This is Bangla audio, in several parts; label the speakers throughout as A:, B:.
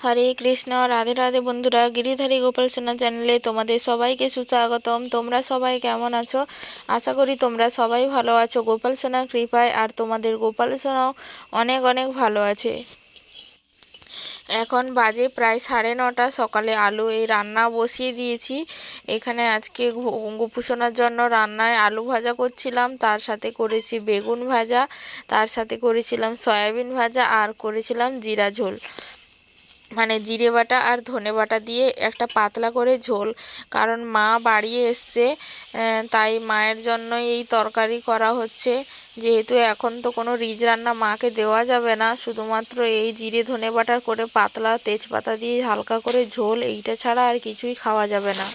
A: হরে কৃষ্ণ, রাধে রাধে বন্ধুরা, গিরিধারী গোপাল সেনা চ্যানেলে তোমাদের সবাইকে সুস্বাগতম। তোমরা সবাই কেমন আছো? আশা করি তোমরা সবাই ভালো আছো। গোপাল সোনা কৃপায় আর তোমাদের গোপাল সোনাও অনেক অনেক ভালো আছে। এখন বাজে প্রায় সাড়ে নটা, সকালে আলু এই রান্না বসিয়ে দিয়েছি। এখানে আজকে গোপুসোনার জন্য রান্নায় আলু ভাজা করছিলাম, তার সাথে করেছি বেগুন ভাজা, তার সাথে করেছিলাম সয়াবিন ভাজা আর করেছিলাম জিরা ঝোল। মানে জিরে বাটা আর ধনে বাটা দিয়ে একটা পাতলা করে ঝোল। কারণ মা বাড়ি এসছে তাই মায়ের জন্য এই তরকারি করা হচ্ছে। যেহেতু এখন তো কোনো রিজ রান্না মাকে দেওয়া যাবে না, শুধুমাত্র এই জিরে ধনে বাটার করে পাতলা তেজপাতা দিয়ে হালকা করে ঝোল, এইটা ছাড়া আর কিছুই খাওয়া যাবে না।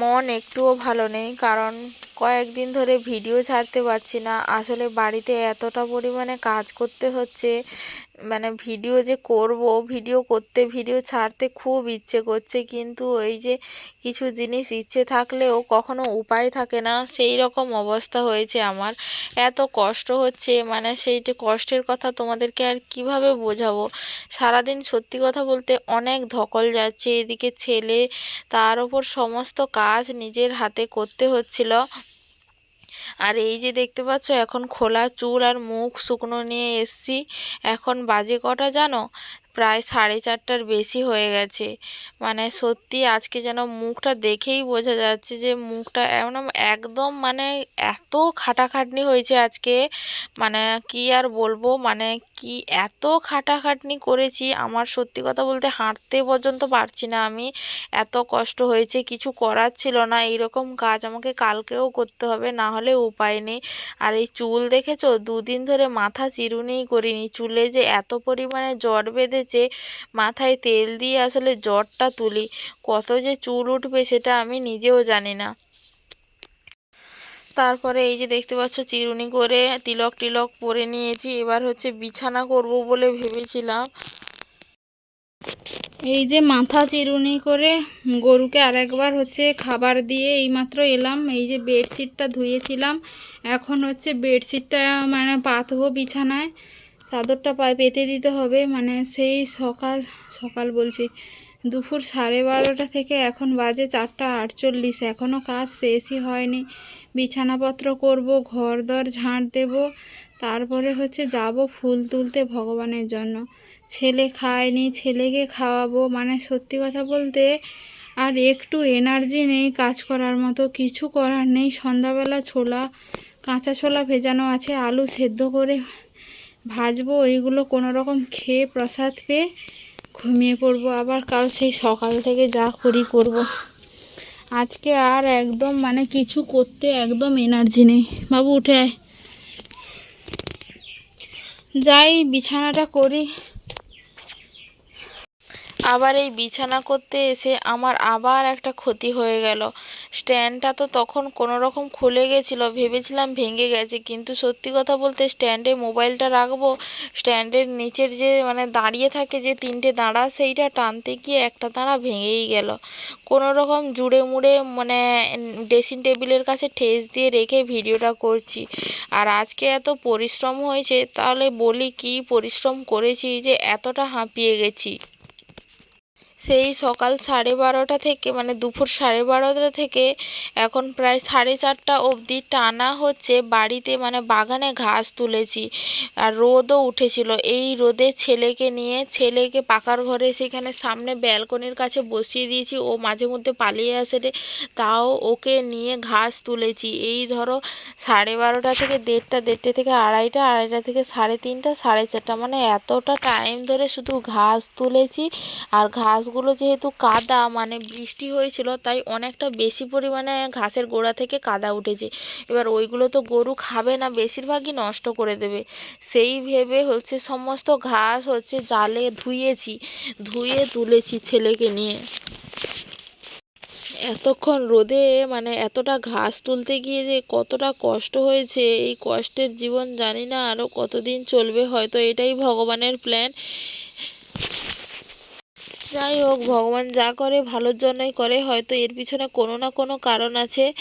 A: মন একটুও ভালো নেই, কারণ কয়েকদিন ধরে ভিডিও ছাড়তে পারছি না। আসলে বাড়িতে এতটা পরিমাণে কাজ করতে হচ্ছে মানে ভিডিও যে করব, ভিডিও করতে, ভিডিও ছাড়তে খুব ইচ্ছে করছে। কিন্তু ওই যে কিছু জিনিস ইচ্ছে থাকলেও কখনো উপায় থাকে না। সেই রকম অবস্থা হয়েছে আমার। এত কষ্ট হচ্ছে মানে সেইটা কষ্টের কথা তোমাদেরকে আর কীভাবে বোঝাবো? সারাদিন সত্যি কথা বলতে অনেক ধকল যাচ্ছে। এদিকে ছেলে, তার ওপর সমস্ত কাজ নিজের হাতে করতে হচ্ছিল। আর এই যে দেখতে পাচ্ছ, এখন খোলা চুল আর মুখ শুকনো নিয়ে এসছি। এখন বাজে কটা জানো? প্রায় সাড়ে চারটার বেশি হয়ে গেছে। মানে সত্যি আজকে যেন মুখটা দেখেই বোঝা যাচ্ছে যে মুখটা এমন একদম মানে এত খাটাখাটনি হয়েছে আজকে। মানে কি আর বলব? মানে কি এত খাটাখাটনি করেছি, আমার সত্যি কথা বলতে হাঁটতে পর্যন্ত পারছি না আমি। এত কষ্ট হয়েছে, কিছু করার ছিল না, এইরকম কাজ আমাকে কালকেও করতে হবে, না হলে উপায় নেই। আর এই চুল দেখেছ? দুদিন ধরে মাথা চিরুনিই করিনি, চুলে যে এত পরিমাণে জট বেঁধেছে, মাথায় তেল দিয়ে আসলে জ্বরটা তুলি। কত যে চুল উঠবে সেটা আমি নিজেও জানি না। তারপরে এই যে দেখতে পাচ্ছ চিরুনি করে তিলক টিলক পরে নিয়েছি, এবার হচ্ছে বিছানা করব বলে ভেবেছিলাম। এই যে মাথা চিরুনি করে গরুকে আরেকবার হচ্ছে খাবার দিয়ে এইমাত্র এলাম, এই যে বেডশিটটা ধুয়েছিলাম, এখন হচ্ছে বেডশিটটা মানে পাতবো বিছানায়, চাদরটা পায়ে পেতে দিতে হবে মানে সেই সকাল সকাল বলছি, দুপুর সাড়ে বারোটা থেকে এখন বাজে চারটা আটচল্লিশ এখনও কাজ শেষই হয়নি বিছানাপত্র করব ঘর দর ঝাঁট দেব, তারপরে হচ্ছে যাব ফুল তুলতে ভগবানের জন্য। ছেলে খায়নি, ছেলেকে খাওয়াবো মানে সত্যি কথা বলতে আর একটু এনার্জি নেই, কাজ করার মতো কিছু করার নেই। সন্ধ্যাবেলা ছোলা, কাঁচা ছোলা ভেজানো আছে, আলু সেদ্ধ করে ভাজবো ওইগুলো কোনো রকম খেয়ে প্রসাদ পেয়ে ঘুমিয়ে পড়ব। আবার কাল সেই সকাল থেকে যা করি করব। আজকে আর একদম মানে কিছু করতে একদম এনার্জি নেই। বাবু উঠে যাই বিছানাটা করি। আবার এই বিছানা করতে এসে আমার আবার একটা ক্ষতি হয়ে গেল। স্ট্যান্ডটা তো তখন কোনো রকম খুলে গেছিল, ভেবেছিলাম ভেঙে গেছে, কিন্তু সত্যি কথা বলতে স্ট্যান্ডে মোবাইলটা রাখব, স্ট্যান্ডের নিচের যে মানে দাঁড়িয়ে থাকে যে তিনটে দাঁড়া, সেইটা টানতে গিয়ে একটা দাঁড়া ভেঙেই গেল। কোনো রকম জুড়ে মুড়ে মানে ড্রেসিং টেবিলের কাছে ঠেস দিয়ে রেখে ভিডিওটা করছি। আর আজকে এত পরিশ্রম হয়েছে, তাহলে বলি কি পরিশ্রম করেছি যে এতটা হাঁপিয়ে গেছি। সেই সকাল সাড়ে বারোটা থেকে মানে দুপুর সাড়ে বারোটা থেকে এখন প্রায় সাড়ে চারটা অবধি টানা হচ্ছে বাড়িতে মানে বাগানে ঘাস তুলেছি আর রোদও উঠেছিল। এই রোদে ছেলেকে নিয়ে, ছেলেকে পাকার ঘরে সেখানে সামনে ব্যালকনির কাছে বসিয়ে দিয়েছি। ও মাঝে মধ্যে পালিয়ে আসে রে। তাও ওকে নিয়ে ঘাস তুলেছি। এই ধরো সাড়ে বারোটা থেকে দেড়টা দেড়টা থেকে আড়াইটা আড়াইটা থেকে সাড়ে তিনটা, সাড়ে চারটা মানে এতটা টাইম ধরে শুধু ঘাস তুলেছি আর ঘাস ঘাসগুলো যেহেতু কাদা মানে বৃষ্টি হয়েছিল, তাই অনেকটা বেশি পরিমাণে ঘাসের গোড়া থেকে কাদা উঠেছে। এবার ওইগুলো তো গরু খাবে না, বেশিরভাগই নষ্ট করে দেবে। সেই ভেবে হচ্ছে সমস্ত ঘাস হচ্ছে জালে ধুয়েছি, ধুয়ে তুলেছি ছেলেকে নিয়ে। এতক্ষণ রোদে মানে এতটা ঘাস তুলতে গিয়ে যে কতটা কষ্ট হয়েছে, এই কষ্টের জীবন জানি না আরও কতদিন চলবে, হয়তো এটাই ভগবানের প্ল্যান যাই হোক, ভগবান যা করে ভালোর জন্যই করে। হয়তো এর পিছনে কোনো না কোনো কারণ আছে।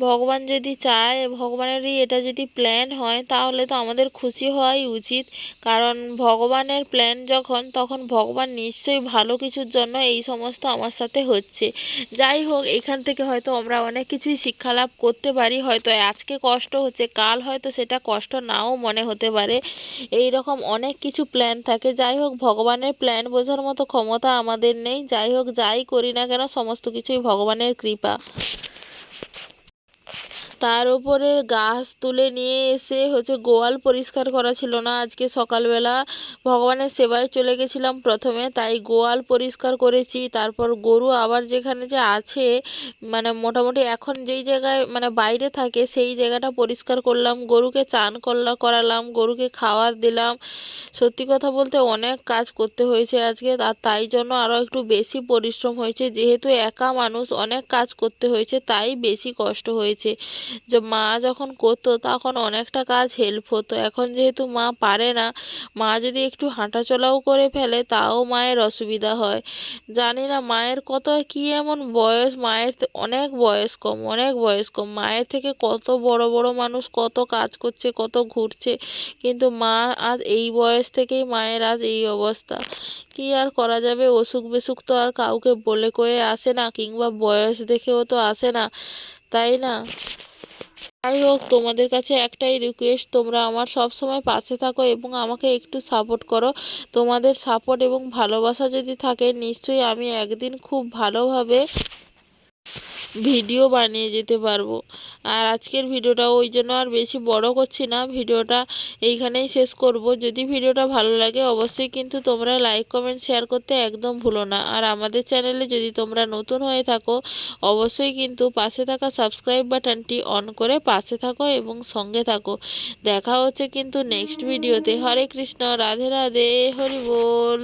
A: ভগবান যদি চায়, ভগবানেরই এটা যদি প্ল্যান হয়, তাহলে তো আমাদের খুশি হওয়াই উচিত। কারণ ভগবানের প্ল্যান যখন, তখন ভগবান নিশ্চয়ই ভালো কিছুর জন্য এই সমস্ত আমার সাথে হচ্ছে। যাই হোক, এখান থেকে হয়তো আমরা অনেক কিছুই শিক্ষা লাভ করতে পারি। হয়তো আজকে কষ্ট হচ্ছে, কাল হয়তো সেটা কষ্ট নাও মনে হতে পারে। এই রকম অনেক কিছু প্ল্যান থাকে। যাই হোক, ভগবানের প্ল্যান বোঝার মতো ক্ষমতা আমাদের নেই। যাই হোক যাই করি না কেন সমস্ত কিছুই ভগবানের কৃপা। তার উপরে গাছ তুলে নিয়ে এসে হচ্ছে গোয়াল পরিষ্কার করা ছিল না। আজকে সকালবেলা ভগবানের সেবায় চলে গেছিলাম প্রথমে, তাই গোয়াল পরিষ্কার করেছি। তারপর গরু আবার যেখানে যে আছে মানে মোটামুটি এখন যেই জায়গায় মানে বাইরে থাকে, সেই জায়গাটা পরিষ্কার করলাম। গরুকে চান করলা, করালাম, গরুকে খাওয়ার দিলাম। সত্যি কথা বলতে অনেক কাজ করতে হয়েছে আজকে, আর তাই জন্য আরও একটু বেশি পরিশ্রম হয়েছে। যেহেতু একা মানুষ অনেক কাজ করতে হয়েছে, তাই বেশি কষ্ট হয়েছে। যে মা যখন করতো তখন অনেকটা কাজ হেল্প হতো। এখন যেহেতু মা পারে না, মা যদি একটু হাঁটাচলাও করে ফেলে তাও মায়ের অসুবিধা হয়। জানি না মায়ের কত কী এমন বয়স, মায়ের অনেক বয়স কম, অনেক বয়স কম। মায়ের থেকে কত বড় বড় মানুষ কত কাজ করছে, কত ঘুরছে, কিন্তু মা আজ এই বয়স থেকেই মায়ের আজ এই অবস্থা। কি আর করা যাবে? অসুখ বিসুখ তো আর কাউকে বলে কয়ে আসে না, কিংবা বয়স দেখেও তো আসে না, তাই না? যাই হোক, তোমাদের কাছে একটাই রিকোয়েস্ট তোমরা আমার সব সময় পাশে থাকো এবং আমাকে একটু সাপোর্ট করো। তোমাদের সাপোর্ট এবং ভালোবাসা যদি থাকে, নিশ্চয়ই আমি একদিন খুব ভালোভাবে ভিডিও বানিয়ে যেতে পারব। আর আজকের ভিডিওটা ওই জন্য আর বেশি বড় করছি না, ভিডিওটা এইখানেই শেষ করব। যদি ভিডিওটা ভালো লাগে অবশ্যই কিন্তু তোমরা লাইক কমেন্ট শেয়ার করতে একদম ভুলো না। আর আমাদের চ্যানেলে যদি তোমরা নতুন হয়ে থাকো, অবশ্যই কিন্তু পাশে থাকা সাবস্ক্রাইব বাটনটি অন করে পাশে থাকো এবং সঙ্গে থাকো। দেখা হচ্ছে কিন্তু নেক্সট ভিডিওতে হরে কৃষ্ণ, রাধে রাধে, হরি বল।